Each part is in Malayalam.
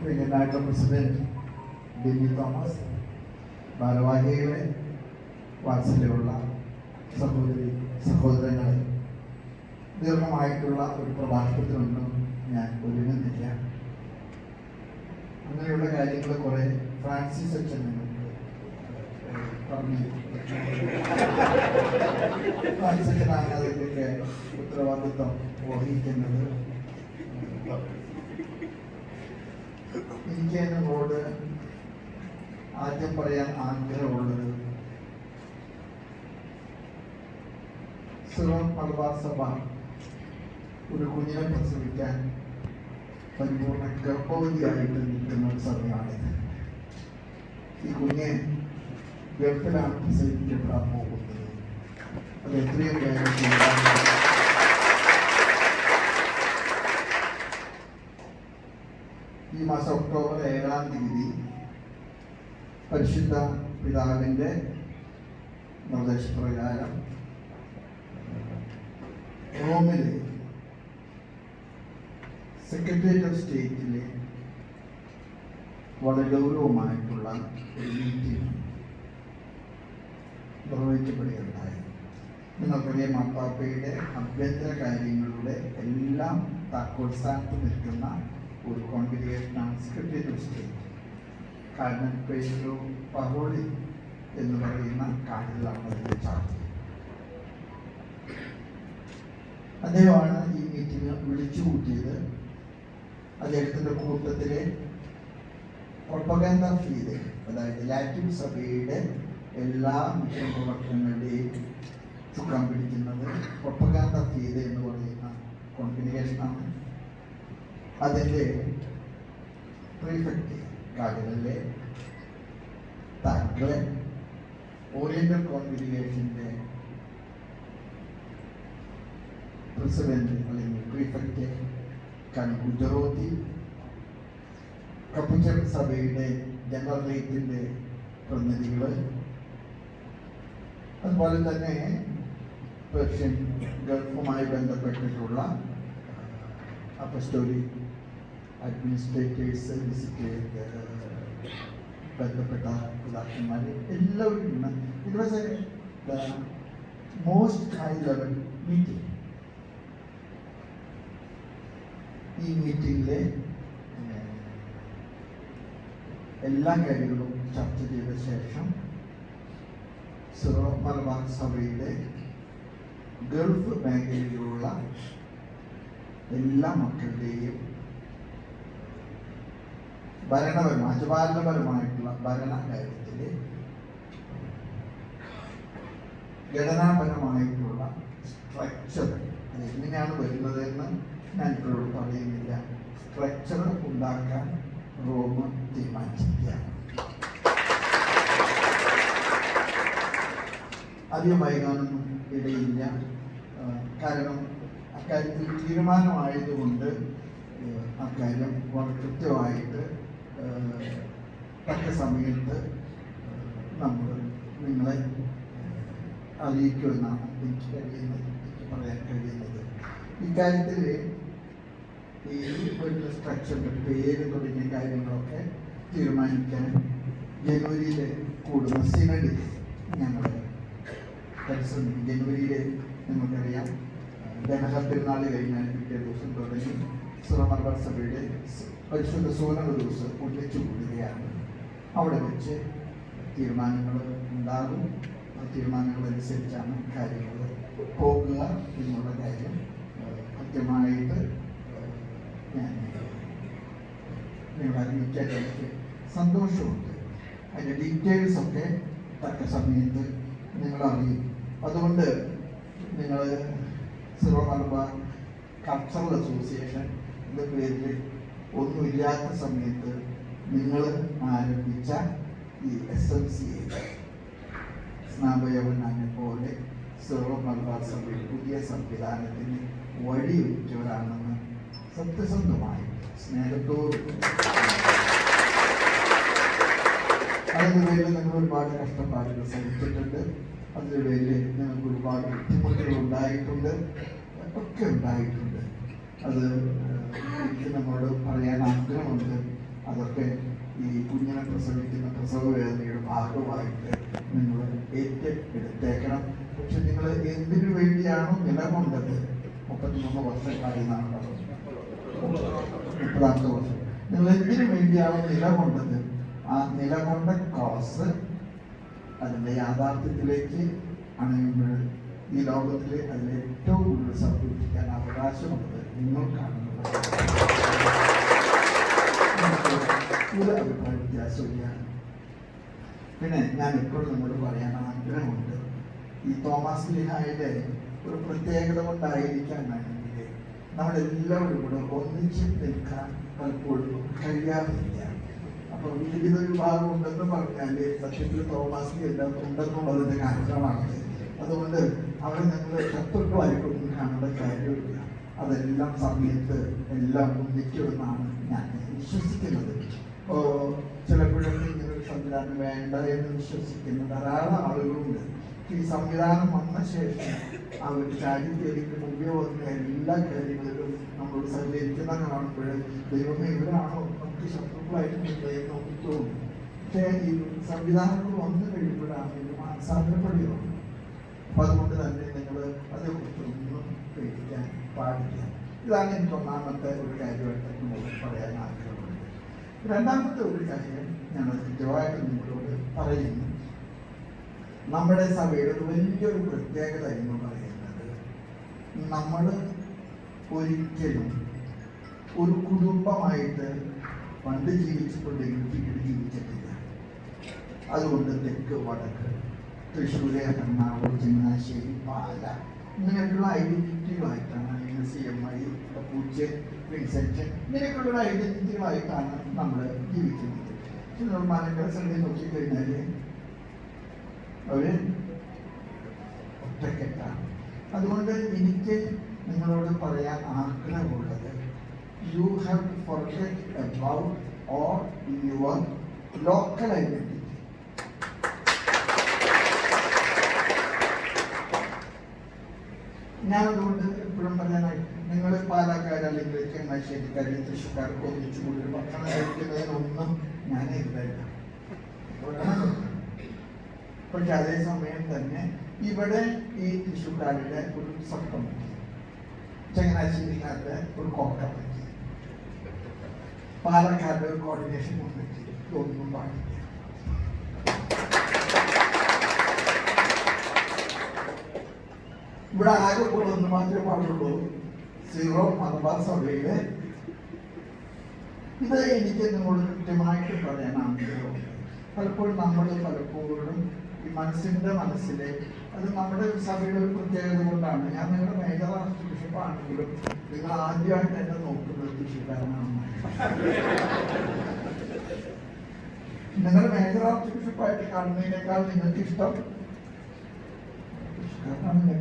പ്രിയനായിട്ടുള്ള പ്രസിഡന്റ് ബിന്നി തോമസ് ഭാരവാഹികളെ വാത്സല്യമുള്ള സഹോദരി സഹോദരങ്ങളെ ദീർഘമായിട്ടുള്ള ഒരു പ്രഭാഷണത്തിനൊന്നും ഞാൻ ഒരുങ്ങുന്നില്ല അങ്ങനെയുള്ള കാര്യങ്ങൾ കുറെ ഫ്രാൻസിസ് അച്ഛൻ നിങ്ങൾക്ക് പറഞ്ഞു ഫ്രാൻസിസ് അച്ഛനാണ് അതിന്റെയൊക്കെ ഉത്തരവാദിത്വം വഹിക്കുന്നത് എനിക്ക് എന്നോട് ആദ്യം പറയാൻ ആഗ്രഹമുള്ളത് സിറോൺ മലബാർ സഭ ഒരു കുഞ്ഞിനെ പ്രസവിക്കാൻ പരിപൂർണ ഗർഭവതിയായിട്ട് നിൽക്കുന്ന ഒരു സഭയാണിത്. ഈ കുഞ്ഞെ ഗൾഫിലാണ് പ്രസവിക്കപ്പെടാൻ പോകുന്നത്. അത് എത്രയും വേഗം ഈ മാസം ഒക്ടോബർ ഏഴാം തീയതി പരിശുദ്ധ പിതാവിന്റെ നിർദ്ദേശപ്രകാരം റോമിലെ സെക്രട്ടേറിയറ്റ് ഓഫ് സ്റ്റേറ്റിലെ വളരെ ഗൗരവമായിട്ടുള്ള ഒരു മീറ്റിംഗ് നിർവഹിക്കപ്പെടുകയുണ്ടായി. നിങ്ങൾക്കറിയാം മാപ്പാപ്പയുടെ അഭ്യന്തര കാര്യങ്ങളുടെ എല്ലാം താക്കോൽ സ്ഥാനത്ത് നിൽക്കുന്ന ഒരു കോൺഗ്രിഗേഷനാണ് സെക്രട്ടേറിയറ്റ് ഓഫ് സ്റ്റേറ്റ് കാരണം പഹോളി എന്ന് പറയുന്ന കാർഡിലാണ് അതിന്റെ ചാർജ്. അദ്ദേഹമാണ് ഈ മീറ്റിംഗ് വിളിച്ചു കൂട്ടിയത്. അദ്ദേഹത്തിന്റെ കൂട്ടത്തിലെ പ്രൊപ്പഗാൻഡ ഫീൽ അതായത് ലാറ്റിൻ സഭയുടെ എല്ലാ മിഷൻ പ്രവർത്തനങ്ങളുടെയും ചുക്കാൻ പിടിക്കുന്നത് പ്രൊപ്പഗാൻഡ ഫീൽ എന്ന് പറയുന്ന കോൺഫിഗറേഷനാണ് അതിന്റെ പ്രീഫെക്റ്റ് കാർഡുകളിലെ താങ്കളെ ഓറിയന്റൽ കോൺഫിഗറേഷന്റെ പ്രസിഡന്റ് അല്ലെങ്കിൽ പ്രീഫെക്റ്റ് കൻ ഗുജറോത്തി കപ്പുച്ചൻ സഭയുടെ ജനറൽ റേറ്റിന്റെ പ്രതിനിധികൾ അതുപോലെ തന്നെ പേർഷ്യൻ ഗൾഫുമായി ബന്ധപ്പെട്ടിട്ടുള്ള അപ്പസ്റ്റോലി അഡ്മിനിസ്ട്രേറ്റേഴ്സ് വിസിറ്റ് ബന്ധപ്പെട്ട പിതാക്കന്മാർ എല്ലാവരും it was a most high level meeting ഈ മീറ്റിംഗിലെ എല്ലാ കാര്യങ്ങളും ചർച്ച ചെയ്ത ശേഷം സിറോ മലബാർ സഭയുടെ ഗൾഫ് മേഖലയിലുള്ള എല്ലാ മക്കളുടെയും ഭരണപരമായ അജപാലനപരമായിട്ടുള്ള ഭരണ കാര്യത്തിൽ ഘടനാപരമായിട്ടുള്ള സ്ട്രക്ചർ എങ്ങനെയാണ് വരുന്നതെന്ന് ഞാൻ ഇപ്പോഴും പറയുന്നില്ല. സ്ട്രക്ചർ ഉണ്ടാക്കാൻ റോം തീരുമാനിച്ചിരിക്കുകയാണ് അധികം വൈകാനൊന്നും ഇടയില്ല. കാരണം അക്കാര്യത്തിൽ തീരുമാനമായതുകൊണ്ട് അക്കാര്യം കൃത്യമായിട്ട് തക്ക സമയത്ത് നമ്മൾ നിങ്ങളെ അറിയിക്കുമെന്നാണ് എനിക്ക് കഴിയുന്നത് എനിക്ക് പറയാൻ കഴിയുന്നത്. ഇക്കാര്യത്തിൽ ഈ വീട്ടിലെ സ്ട്രക്ചറിന്റെ പേര് തുടങ്ങിയ കാര്യങ്ങളൊക്കെ തീരുമാനിക്കാൻ ജനുവരിയിൽ കൂടുന്ന സിനഡിൽ ഞങ്ങൾ പരിശ്രമിക്കും. ജനുവരിയിൽ നിങ്ങൾക്കറിയാം ദഹന പെരുന്നാൾ കഴിഞ്ഞാൽ പിറ്റേ ദിവസം തുടങ്ങി സുറമർബർ സഭയുടെ പരിശുദ്ധ ഒരു ദിവസം ഒന്നിച്ചു കൂടുകയാണ്. അവിടെ വെച്ച് തീരുമാനങ്ങൾ ഉണ്ടാകും. ആ തീരുമാനങ്ങൾ അനുസരിച്ചാണ് കാര്യങ്ങൾ പോകുക എന്നുള്ള കാര്യം കൃത്യമായിട്ട് ഞാൻ നിങ്ങളെ അറിയിക്കാൻ എനിക്ക് സന്തോഷമുണ്ട്. അതിന്റെ ഡീറ്റെയിൽസ് ഒക്കെ തക്ക സമയത്ത് നിങ്ങൾ അറിയും. അതുകൊണ്ട് നിങ്ങൾ സിറോ മലബാർ കൾച്ചറൽ അസോസിയേഷൻ എന്ന പേരിൽ ഒന്നുമില്ലാത്ത സമയത്ത് നിങ്ങൾ ആരംഭിച്ച ഈ എസ് എം സി എ സ്നാപയവനാനെ പോലെ സിറോ സഭയിൽ പുതിയ സംവിധാനത്തിന് വഴിയൊരുക്കിയവരാണെന്ന് സത്യസന്ധമായി സ്നേഹത്തോടും അതിന്റെ പേരിൽ നിങ്ങൾ ഒരുപാട് കഷ്ടപ്പാടുകൾ സഹിച്ചിട്ടുണ്ട്. അതിന്റെ പേരിൽ നിങ്ങൾക്ക് ഒരുപാട് ബുദ്ധിമുട്ടുകൾ ഉണ്ടായിട്ടുണ്ട്. ഒക്കെ ഉണ്ടായിട്ടുണ്ട്. അത് നമ്മളോട് പറയാൻ ആഗ്രഹമുണ്ട്. അതൊക്കെ ഈ കുഞ്ഞിനെ പ്രസവിക്കുന്ന പ്രസവ വേദനയുടെ ഭാഗമായിട്ട് നിങ്ങൾ ഏറ്റെടുത്തേക്കണം. പക്ഷെ നിങ്ങൾ എന്തിനു വേണ്ടിയാണോ നിലകൊണ്ടത്? മുപ്പത്തിമൂന്ന് വർഷമായി എന്നാണ് മുപ്പതാമത്തെ വർഷം. നിങ്ങൾ എന്തിനു വേണ്ടിയാണോ നിലകൊണ്ടത്? ആ നിലകൊണ്ട കോസ് അതിന്റെ യാഥാർത്ഥ്യത്തിലേക്ക് അണയുമ്പോൾ ഈ ലോകത്തിൽ അതിൽ ഏറ്റവും കൂടുതൽ സംഭവിക്കാൻ അവകാശമുള്ളത് നമുക്ക് ഒരു അഭിപ്രായ വ്യത്യാസമില്ല പിന്നെ ഞാൻ എപ്പോഴും നിങ്ങളോട് പറയാൻ ആഗ്രഹമുണ്ട്. ഈ തോമസ് ലിഹായുടെ ഒരു പ്രത്യേകത കൊണ്ടായിരിക്കാൻ വേണമെങ്കിൽ നമ്മളെല്ലാവരും കൂടെ ഒന്നിച്ച് നിൽക്കാൻ പലപ്പോഴും കഴിയാറില്ല. അപ്പൊ വിവിധ വിഭാഗം ഉണ്ടെന്ന് പറഞ്ഞാൽ സത്യത്തിൽ തോമസ് എല്ലാം ഉണ്ടെന്നുള്ളതിന്റെ കാരണമാണ്. അതുകൊണ്ട് അവിടെ ഞങ്ങൾ ശത്രുക്കളായിട്ടൊന്നും കാണേണ്ട കാര്യമില്ല. അതെല്ലാം സമയത്ത് എല്ലാം ഒന്നിക്കുമെന്നാണ് ഞാൻ വിശ്വസിക്കുന്നത്. ചിലപ്പോഴൊക്കെ ഇങ്ങനെ ഒരു സംവിധാനം വേണ്ട എന്ന് വിശ്വസിക്കുന്ന ധാരാളം ആളുകളുണ്ട്. ഈ സംവിധാനം വന്ന ശേഷം അവർ ചാരിത്യക്ക് മുമ്പേ വന്ന എല്ലാ കാര്യങ്ങളിലും നമ്മൾ സഹകരിക്കുന്ന കാണുമ്പോൾ ദൈവമേ ഇവരാണോ നമുക്ക് ശത്രുക്കളായിട്ട് എന്ന് നമുക്ക് തോന്നും. പക്ഷേ ഈ സംവിധാനങ്ങൾ വന്നു കഴിയുമ്പോഴാണ് ഇത് മാനസാന്തരപ്പെടുകയുള്ളൂ. അപ്പൊ അതുകൊണ്ട് തന്നെ നിങ്ങൾ അതേക്കുറിച്ചൊന്നും പേടിക്കാൻ പാടില്ല. ഇതാണ് എനിക്ക് ഒന്നാമത്തെ ഒരു കാര്യമായിട്ട് നിങ്ങൾക്ക് പറയാൻ ആഗ്രഹമുള്ളത് രണ്ടാമത്തെ ഒരു കാര്യം ഞാൻ കൃത്യമായിട്ട് നിങ്ങളോട് പറയുന്നു. നമ്മുടെ സഭയുടെ ഒരു വലിയൊരു പ്രത്യേകത എന്ന് പറയുന്നത് നമ്മൾ ഒരിക്കലും ഒരു കുടുംബമായിട്ട് പണ്ട് ജീവിച്ചപ്പോഴേക്കും പിന്നീട് ജീവിച്ചിട്ടില്ല. അതുകൊണ്ട് തെക്ക് വടക്ക് തൃശ്ശൂര് എറണാകുളം ചങ്ങനാശ്ശേരി പാല ഇങ്ങനെയൊക്കെയുള്ള ഐഡന്റിറ്റികളായിട്ടാണ് അല്ലെങ്കിൽ സി എം ഐ പൂച്ച് വിൻസെന്റ് ഇങ്ങനെയൊക്കെയുള്ള ഐഡന്റിറ്റികളായിട്ടാണ് നമ്മൾ ജീവിക്കുന്നത് മലങ്കര സന്ധി നോക്കിക്കഴിഞ്ഞാൽ അവർ ഒറ്റക്കെട്ടാണ്. അതുകൊണ്ട് എനിക്ക് നിങ്ങളോട് പറയാൻ ആഗ്രഹമുള്ളത് you have forget about or your local identity ഞാൻ അതുകൊണ്ട് എപ്പോഴും പറയാനായി നിങ്ങൾ പാലക്കാട് അല്ലെങ്കിൽ ചങ്ങനാശ്ശേരിക്കാർ തൃശ്ശൂർക്കാർക്ക് ഒന്നിച്ചു കൂടി ഭക്ഷണം കഴിക്കുന്നതിനൊന്നും ഞാൻ എതിരല്ല. പക്ഷെ അതേസമയം തന്നെ ഇവിടെ ഈ തൃശ്ശൂർക്കാരുടെ ഒരു കമ്മിറ്റി ചങ്ങനാശ്ശേരിക്കാരുടെ ഒരു കോർ കമ്മിറ്റി പാലക്കാരുടെ ഒരു കോർഡിനേഷൻ കമ്മിറ്റി ഇതൊന്നും പാടില്ല. ഇവിടെ ആകെ ഒന്ന് മാത്രമേ പാടുള്ളൂ. സീറോ മലബാർ സഭയിലെ ഇത് എനിക്ക് നിങ്ങളോട് കൃത്യമായിട്ട് പറയാൻ പലപ്പോഴും നമ്മൾ പലപ്പോഴും ഈ മനസ്സിന്റെ മനസ്സിലെ അത് നമ്മുടെ സഭയുടെ ഒരു പ്രത്യേകത കൊണ്ടാണ്. ഞാൻ നിങ്ങളുടെ മേജർ ആർച്ച് ബിഷപ്പ് ആണെങ്കിലും നിങ്ങൾ ആദ്യമായിട്ട് എന്നെ നോക്കുന്നത് ബിഷപ്പാരനാണ് നിങ്ങൾ മേജർ ആർച്ച് ബിഷപ്പായിട്ട് കാണുന്നതിനേക്കാൾ നിങ്ങൾക്ക് ഇഷ്ടം. എന്റെ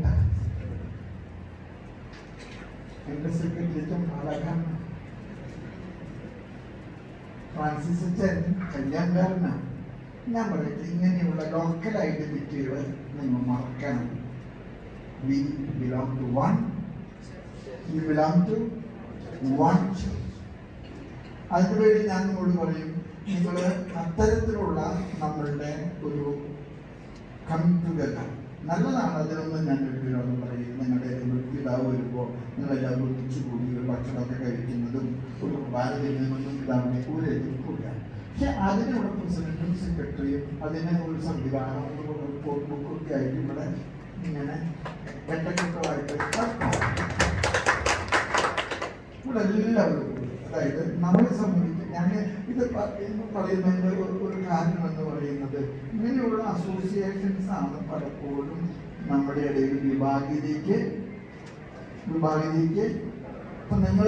സെക്രട്ടറിക്കും പാലക്കാട്. ഫ്രാൻസിസ് അച്ഛൻ കല്യാൺകാരനാണ് ഞാൻ പറയട്ടെ ഇങ്ങനെയുള്ള ലോക്കൽ ഐഡന്റിറ്റികൾ നിങ്ങൾ മറക്കണം. We belong to one we belong to one അതിനുവേണ്ടി ഞാൻ നിങ്ങളോട് പറയും നിങ്ങൾ അത്തരത്തിലുള്ള നമ്മളുടെ ഒരു ടുഗദർ നല്ലതാണ് അതിനൊന്നും ഞാൻ വിരോധം പറയും ഒരു പിതാവ് വരുമ്പോൾ നിങ്ങളെല്ലാവരും ഒന്നിച്ചു കൂടി ഒരു ഭക്ഷണമൊക്കെ കഴിക്കുന്നതും ഒരു കുർബാന പിതാവിനെ ഒരു എതിർപ്പില്ല പക്ഷെ അതിനുള്ള പ്രസിഡന്റും സെക്രട്ടറിയും അതിന് ഒരു സംവിധാനം ഒക്കെ ആയിട്ട് ഇവിടെ ഇങ്ങനെ വെട്ടക്കെട്ടുമായിട്ട് ഇവിടെ എല്ലാവരും അതായത് നമ്മളെ സംബന്ധിച്ച് ഞാൻ ഇത് പറയുന്നതിന്റെ ഒരു കാരണം എന്ന് പറയുന്നത് ഇങ്ങനെയുള്ള അസോസിയേഷൻസ് ആണ് പലപ്പോഴും നമ്മുടെ ഇടയിൽ വിഭാഗീയതയ്ക്ക് വിഭാഗീയതയ്ക്ക് അപ്പൊ നിങ്ങൾ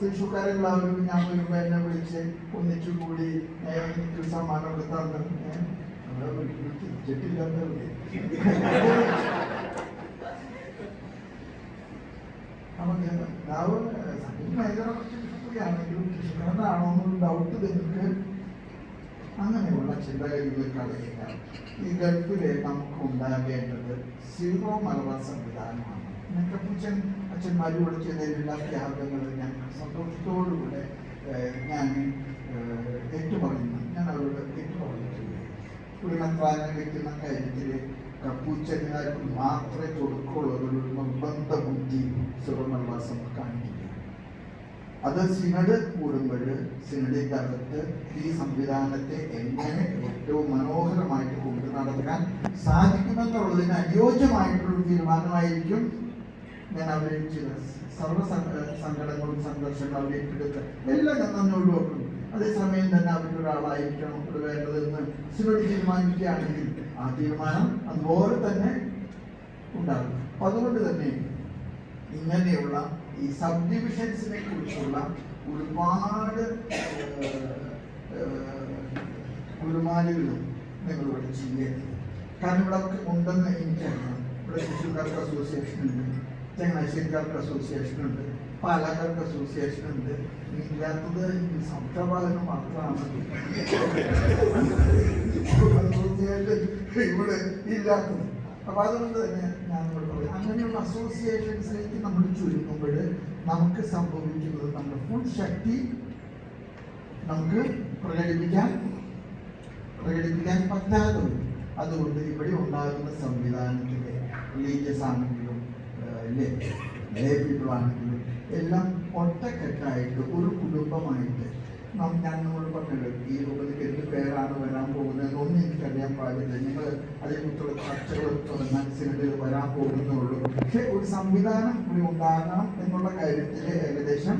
തൃശ്ശൂക്കാരെല്ലാവരും ഞാൻ വരുമ്പോ എന്നെ വിളിച്ച് ഒന്നിച്ചു കൂടി എനിക്ക് സമ്മാനം എടുത്താൽ ഭയങ്കര എന്നൊരു ഡൗട്ട് നിങ്ങൾക്ക് അങ്ങനെയുള്ള ചിന്തകളിൽ കളയുക ഈ ഗൾഫിലെ നമുക്ക് ഉണ്ടാകേണ്ടത് സീറോ മലബാർ സംവിധാനമാണ്. കപ്പൂച്ചൻ അച്ഛന്മാരോട് ചെയ്ത എല്ലാ ത്യാഗങ്ങളും ഞാൻ സന്തോഷത്തോടുകൂടെ ഞാൻ ഏറ്റുപറയുന്നു. ഞാൻ അവരോട് ഏറ്റുപറഞ്ഞിട്ടുണ്ട് ഒരു മെത്രാനെ വെക്കുന്ന കാര്യത്തിൽ കപ്പൂച്ചന്മാർക്ക് മാത്രമേ കൊടുക്കുള്ളൂ. ഒരു നിർബന്ധ ബുദ്ധി കാണിക്കുക അത് സിനഡ് കൂടുമ്പോൾ സിനഡിന്റെ അകത്ത് ഈ സംവിധാനത്തെ എങ്ങനെ ഏറ്റവും മനോഹരമായിട്ട് കൊണ്ടു നടക്കാൻ സാധിക്കുമെന്നുള്ളതിന് അനുയോജ്യമായിട്ടുള്ള തീരുമാനമായിരിക്കും ഞാൻ അവരെ ചില സർവ സങ്ക- സങ്കടങ്ങളും സംഘർഷങ്ങളും അവരെ ഏറ്റെടുത്ത് എല്ലാം ഞാൻ തന്നെ ഒഴിവാക്കുന്നു. അതേസമയം തന്നെ അവരുടെ ഒരാളായിരിക്കണം അത് വേണ്ടതെന്ന് സിനോട് തീരുമാനിക്കുകയാണെങ്കിൽ ആ തീരുമാനം അതുപോലെ തന്നെ ഉണ്ടാകും. അതുകൊണ്ട് തന്നെ ഇങ്ങനെയുള്ള ഈ സബ് ഡിവിഷൻസിനെ കുറിച്ചുള്ള ഒരുപാട് കുരുമാലുകളും നിങ്ങളിവിടെ ചെയ്യരുത് കാരണം ഇവിടെ ഒക്കെ ഉണ്ടെന്ന് എനിക്കറിയാം. ഇവിടെ തൃശ്ശൂർക്കാർക്ക് അസോസിയേഷൻ ഉണ്ട് ചങ്ങനാശ്ശേരിക്കാർക്ക് അസോസിയേഷൻ ഉണ്ട് പാലക്കാർക്ക് അസോസിയേഷൻ ഉണ്ട് ഇല്ലാത്തത് ഈ സംശയപാലനം മാത്രമാണ്. അസോസിയേഷൻ ഇവിടെ ഇല്ലാത്തത്. അപ്പൊ അതുകൊണ്ട് തന്നെ ഞാൻ അങ്ങനെയുള്ള അസോസിയേഷൻസിലേക്ക് നമ്മൾ ചുരുങ്ങുമ്പോൾ നമുക്ക് സംഭവിക്കുന്നത് നമ്മുടെ ഫുൾ ശക്തി നമുക്ക് പ്രകടിപ്പിക്കാൻ പ്രകടിപ്പിക്കാൻ പറ്റാതെ അതുകൊണ്ട് ഇവിടെ ഉണ്ടാകുന്ന സംവിധാനത്തിലെ റിലീജിയസ് ആണെങ്കിലും ലേ പീപ്പിൾ ആണെങ്കിലും എല്ലാം ഒറ്റക്കെട്ടായിട്ട് ഒരു കുടുംബമായിട്ട് ഞാൻ നമ്മൾ പറഞ്ഞല്ലോ ഈ രൂപത്തിൽ എന്ത് പേരാണ് വരാൻ പോകുന്നത് എന്നൊന്നും എനിക്കറിയാൻ പാടില്ല. നിങ്ങൾ അതേക്കുറിച്ചുള്ള ചർച്ചകൾ തുടങ്ങാൻ വരാൻ പോകുന്നുള്ളൂ പക്ഷെ ഒരു സംവിധാനം കൂടി ഉണ്ടാകണം എന്നുള്ള കാര്യത്തിൽ ഏകദേശം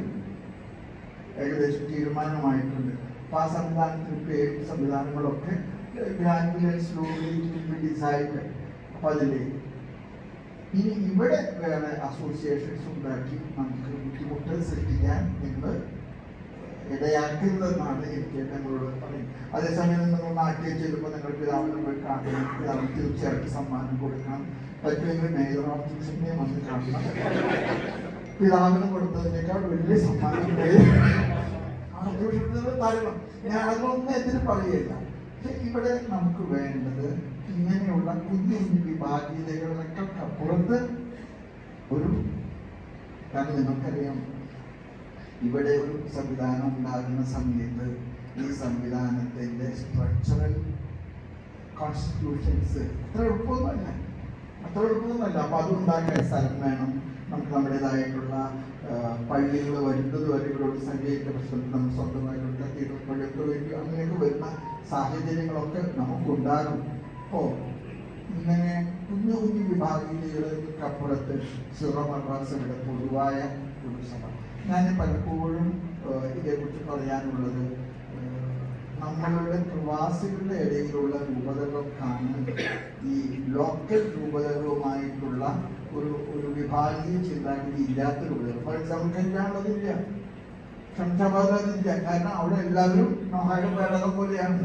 ഏകദേശം തീരുമാനമായിട്ടുണ്ട്. അപ്പൊ ആ സംവിധാനത്തിന് പേര് സംവിധാനങ്ങളൊക്കെ ഡിസൈഡ് അപ്പൊ അതിൽ ഇനി ഇവിടെ വേറെ അസോസിയേഷൻസ് ഉണ്ടാക്കി നമുക്ക് ബുദ്ധിമുട്ട് സൃഷ്ടിക്കാൻ നിങ്ങൾ ഇടയാക്കരുതെന്നാണ് എനിക്ക് നിങ്ങളോട് പറയും. അതേസമയം നിങ്ങൾ നാട്ടിൽ ചെല്ലുമ്പോൾ നിങ്ങൾ പിതാവിനെ പോയി കാണണം. പിതാവിന് തീർച്ചയായിട്ടും സമ്മാനം കൊടുക്കണം. പറ്റുമെങ്കിൽ മേജർ ഓഫീസിനെ വന്ന് കാണണം. പിതാവിന് കൊടുത്തതിനേക്കാൾ വലിയ സമ്മാനം തരണം ഞാൻ അതൊന്നും എതിര് പറയില്ല പക്ഷെ ഇവിടെ നമുക്ക് വേണ്ടത് ഇങ്ങനെയുള്ള കുഞ്ഞു കുഞ്ഞു വിഭാഗീയതകളൊക്കെ അപ്പുറത്ത് ഒരു കാരണം നിങ്ങൾക്കറിയാം. ഇവിടെ ഒരു സംവിധാനം ഉണ്ടാകുന്ന സമയത്ത് ഈ സംവിധാനത്തിന്റെ സ്ട്രക്ചറൽ കോൺസ്റ്റിറ്റ്യൂഷൻസ് അത്ര എളുപ്പമൊന്നുമല്ല. അത്ര എളുപ്പമൊന്നുമല്ല. അപ്പൊ അത് ഉണ്ടാക്കിയ സ്ഥലം വേണം. നമുക്ക് നമ്മുടേതായിട്ടുള്ള പള്ളികൾ വരുന്നത് വരെ ഇവിടെ സഞ്ചരിച്ച പ്രശ്നത്തിൽ നമ്മൾ സ്വന്തമായിട്ടുള്ള കത്തീഡ്രൽ പള്ളിയൊക്കെ വേണ്ടി അങ്ങനെയൊക്കെ വരുന്ന സാഹചര്യങ്ങളൊക്കെ നമുക്കുണ്ടാകും. അപ്പോൾ ഇങ്ങനെ കുഞ്ഞു കുഞ്ഞു വിഭാഗീയതകൾക്കപ്പുറത്ത് സിറോ മദ്രാസയുടെ പൊതുവായ ഒരു സഭ ഞാൻ പലപ്പോഴും ഇതേക്കുറിച്ച് പറയാനുള്ളത് നമ്മളുടെ പ്രവാസികളുടെ ഇടയിലുള്ള രൂപതകൾക്കാണ് ഈ ലോക്കൽ രൂപതകളുമായിട്ടുള്ള ഒരു ഒരു വിഭാഗീയ ചിന്താഗതി ഇല്ലാത്ത രൂപതകൾ ഫോർ എക്സാമ്പിൾ കല്യാണതില്ല ശംഷാബാദില്ല കാരണം അവിടെ എല്ലാവരും മഹാര പേടകം പോലെയാണ്.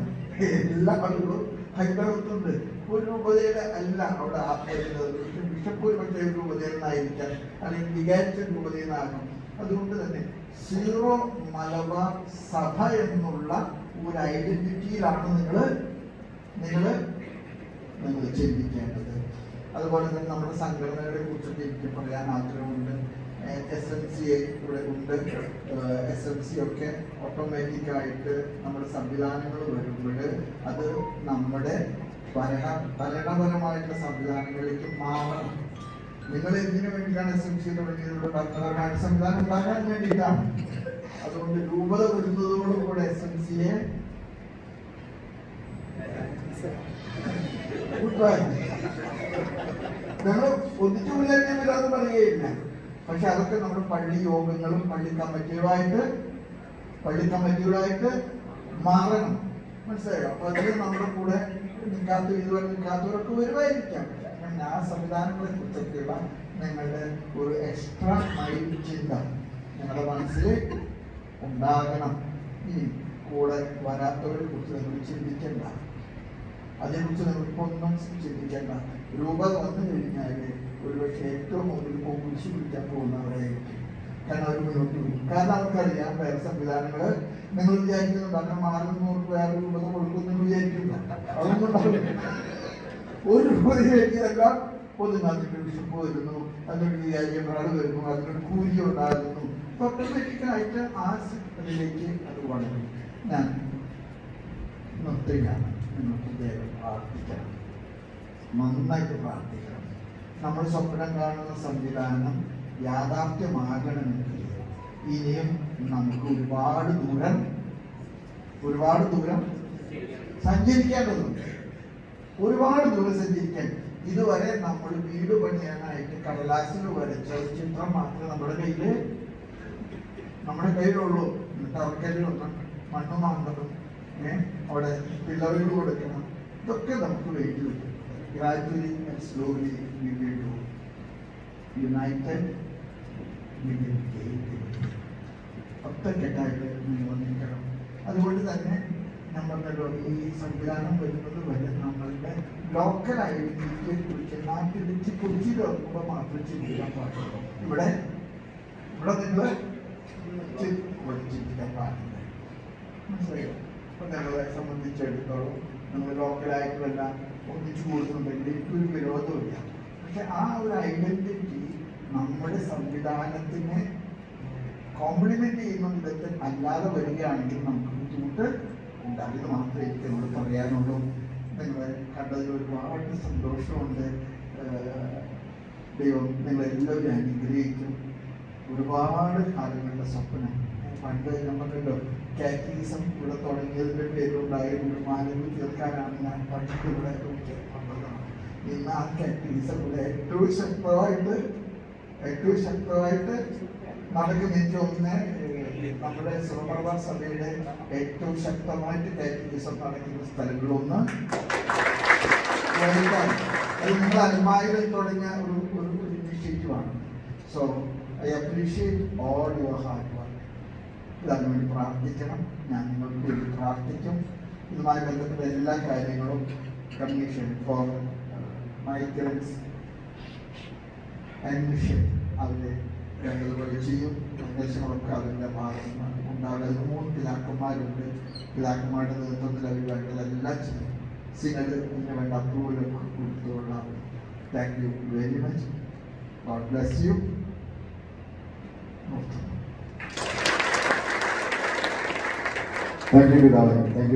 എല്ലാ ആളുകളും ഹൈദരത്തുണ്ട് ഒരു രൂപതയുടെ അല്ല അവിടെ ആ വരുന്നത്. ബിഷപ്പ് ഒരു പക്ഷേ രൂപതയിൽ നിന്നായിരിക്കാം. അല്ലെങ്കിൽ വികാരിച്ച രൂപതയിൽ നിന്നാകും അതുകൊണ്ട് തന്നെ സീറോ മലബാർ സഭ എന്നുള്ള ഒരു ഐഡന്റിറ്റിയിലാണ് നിങ്ങൾ നിങ്ങൾ നിങ്ങൾ ചിന്തിക്കേണ്ടത്. അതുപോലെ തന്നെ നമ്മുടെ സംഘടനകളെ കുറിച്ചൊക്കെ എനിക്ക് പറയാൻ ആഗ്രഹമുണ്ട്. എസ് എം സി ഇവിടെ ഉണ്ട്. എസ് എം സി ഒക്കെ ഓട്ടോമാറ്റിക് ആയിട്ട് നമ്മുടെ സംവിധാനങ്ങൾ വരുമ്പോൾ അത് നമ്മുടെ ഭരണ ഭരണപരമായിട്ടുള്ള സംവിധാനങ്ങളിലേക്ക് മാറണം. നിങ്ങൾ എന്തിനു വേണ്ടിയിട്ടാണ് എസ് എം സി തുടങ്ങിയതിലൂടെ ഭരണപരമായിട്ട് സംവിധാനം ഉണ്ടാക്കാൻ വേണ്ടിയിട്ടാണ്. അതുകൊണ്ട് രൂപത വരുന്നതോടുകൂടെ എസ് എം സിയെ ഞങ്ങൾ ഒന്നിച്ചു മുന്നേറ്റം പറയുകയില്ല. പക്ഷെ അതൊക്കെ നമ്മുടെ പള്ളി യോഗങ്ങളും പള്ളി കമ്മിറ്റികളായിട്ട് പള്ളി കമ്മിറ്റികളായിട്ട് മാറണം. മനസ്സിലായോ? അപ്പൊ അതിൽ നമ്മുടെ കൂടെ നിൽക്കാത്ത ഇതുവരെ നിൽക്കാത്തവരൊക്കെ വരുമായിരിക്കാം. ആ സംവിധാനങ്ങളെ കുറിച്ചൊക്കെയുള്ള നിങ്ങളുടെ ഒരു എക്സ്ട്രാ മൈൻഡ് ചിന്ത നിങ്ങളുടെ മനസ്സിൽ ഉണ്ടാകണം. ഈ കൂടെ വരാത്തവരെ കുറിച്ച് നിങ്ങൾ ചിന്തിക്കണ്ട. അതിനെക്കുറിച്ച് നിങ്ങൾക്കൊന്നും ചിന്തിക്കേണ്ട. രൂപ വന്നു കഴിഞ്ഞാൽ ഒരുപക്ഷെ ഏറ്റവും മുമ്പിൽ കുരിശ് പിടിക്കാൻ പോകുന്നവരായിരിക്കും. കാരണം അവർ മുന്നോട്ട് പോകും. കാരണം അവർക്കറിയാം വേറെ സംവിധാനങ്ങൾ നിങ്ങൾ വിചാരിക്കുന്നുണ്ട് അങ്ങനെ മാറുന്നവർക്ക് വേറെ രൂപത കൊടുക്കുന്നു വിചാരിക്കില്ല. അതൊന്നും ഒരു രൂപതയിലേക്ക് എല്ലാം പൊതുനാട്ടിൽ ബിഷപ്പ് വരുന്നു അതിനൊരു വിചാരിക്കുന്നയാൾ വരുന്നു അതിനൊരു കൂലി ഉണ്ടാകുന്നു. ഓട്ടോമാറ്റിക്കായിട്ട് ആ അതിലേക്ക് അത് വളരും. ഞാൻ നിർത്തുകയാണ് നിങ്ങൾക്ക് ദൈവം പ്രാർത്ഥിക്കണം നന്നായിട്ട് പ്രാർത്ഥിക്കണം. നമ്മൾ സ്വപ്നം കാണുന്ന സംവിധാനം യാഥാർത്ഥ്യമാകണമെങ്കിൽ ഇനിയും നമുക്ക് ഒരുപാട് ദൂരം ഒരുപാട് ദൂരം സഞ്ചരിക്കേണ്ടതുണ്ട്. ഒരുപാട് ദൂരം സഞ്ചരിക്കാൻ. ഇതുവരെ നമ്മൾ വീട് പണിയാനായിട്ട് കടലാസിൽ വരച്ച ചിത്രം മാത്രമേ നമ്മുടെ കയ്യിൽ നമ്മുടെ കയ്യിലുള്ളൂ. എന്നിട്ട് അവർക്കെല്ലാം മണ്ണ് വാങ്ങണം ഏഹ് അവിടെ പിള്ളറുകൾ കൊടുക്കണം. ഇതൊക്കെ നമുക്ക് വേണ്ടി വരും. ഗ്രാജുവലി ആൻഡ് സ്ലോലി യുണൈറ്റഡ് ഒറ്റക്കെട്ടായിട്ട് നിൽക്കണം അതുകൊണ്ട് തന്നെ നമ്മളുടെ ഈ സംവിധാനം വരുന്നത് വരെ നമ്മളുടെ ലോക്കൽ ഐഡന്റിറ്റിയെ കുറിച്ച് നാട്ടിലേക്ക് കുറിച്ച് നോക്കുമ്പോൾ മാത്രം ചിന്തിക്കാൻ പാടുള്ളൂ. ഇവിടെ ഇവിടെ നിങ്ങൾ ചിന്തിക്കാൻ പാടില്ല. മനസ്സിലായോ? അപ്പൊ ഞങ്ങളെ സംബന്ധിച്ചിടത്തോളം നമ്മൾ ലോക്കലായിട്ടുള്ള ഒന്നിച്ചു കൂടുന്നുണ്ടെങ്കിൽ എനിക്കൊരു വിരോധമില്ല പക്ഷെ ആ ഒരു ഐഡന്റിറ്റി നമ്മുടെ സംവിധാനത്തിനെ കോംപ്ലിമെന്റ് ചെയ്യുന്ന വിധത്തിൽ അല്ലാതെ വരികയാണെങ്കിൽ നമുക്ക് ബുദ്ധിമുട്ട് ഉണ്ടാകുന്നത് മാത്രമേ എനിക്ക് എന്നോട് പറയാനുള്ളൂ. നിങ്ങളെ കണ്ടതിൽ ഒരുപാട് സന്തോഷമുണ്ട്. ദൈവം നിങ്ങളെല്ലാവരും അനുഗ്രഹിക്കും. ഒരുപാട് കാലങ്ങളുടെ സ്വപ്നം. പണ്ട് നമ്മളുണ്ടല്ലോ കാറ്റീസം ഇവിടെ തുടങ്ങിയതിന്റെ പേരുണ്ടായിരുന്നു മാലിന്യം തീർക്കാനാണ് ഞാൻ പണ്ട് ഇവിടെ ഇന്ന് ആ കാറ്റീസം ഇവിടെ ഏറ്റവും ശക്തമായിട്ട് ഏറ്റവും ശക്തമായിട്ട് എനിക്ക് ഒന്ന് നമ്മുടെ സുറമർവ സഭയുടെ ഏറ്റവും ശക്തമായിട്ട് കാറ്റീസം നടക്കുന്ന സ്ഥലങ്ങളൊന്ന്. അത് നിങ്ങൾ തുടങ്ങിയ ഒരു ഒരു ആണ്. So I appreciate all your hard work ഇതിനു വേണ്ടി പ്രാർത്ഥിക്കണം. ഞാൻ നിങ്ങൾക്ക് വേണ്ടി പ്രാർത്ഥിക്കും. ഇതുമായി ബന്ധപ്പെട്ട എല്ലാ കാര്യങ്ങളും കമ്മീഷൻ ഫോർ മൈഗ്രൻസ് അഡ്മിഷൻ അവരെ വേണ്ടതുപോലെ ചെയ്യും. നിർദ്ദേശങ്ങളൊക്കെ അതിന്റെ ഭാഗത്ത് ഉണ്ടാകുന്നത് മൂന്ന് പിതാക്കന്മാരുണ്ട്. പിതാക്കന്മാരുടെ നേതൃത്വത്തിൽ അവർ വേണ്ടതെല്ലാം ചെയ്യും. സിനഡ് ഇതിന് വേണ്ട അപ്രൂവലൊക്കെ കൊടുത്തുകൊള്ളാം thank you very much God bless you thank you thank you